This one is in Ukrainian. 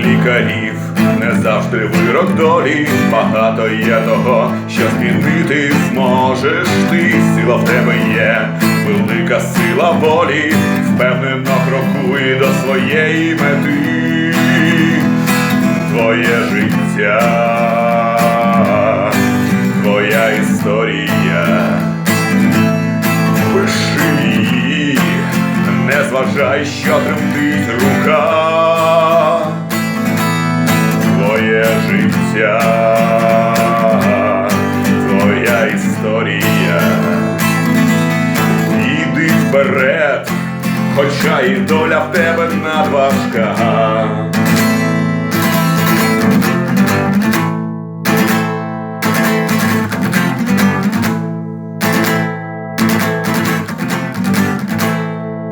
лікарів, не завжди вирок долі, багато є того, що змінити зможеш ти. Сила в тебе є, велика сила волі, впевнено крокуй до своєї мети, твоє життя, твоя історія. Пиши її, не зважай, що тремтить рука. Життя, твоя історія. Іди вперед, хоча і доля в тебе надважка.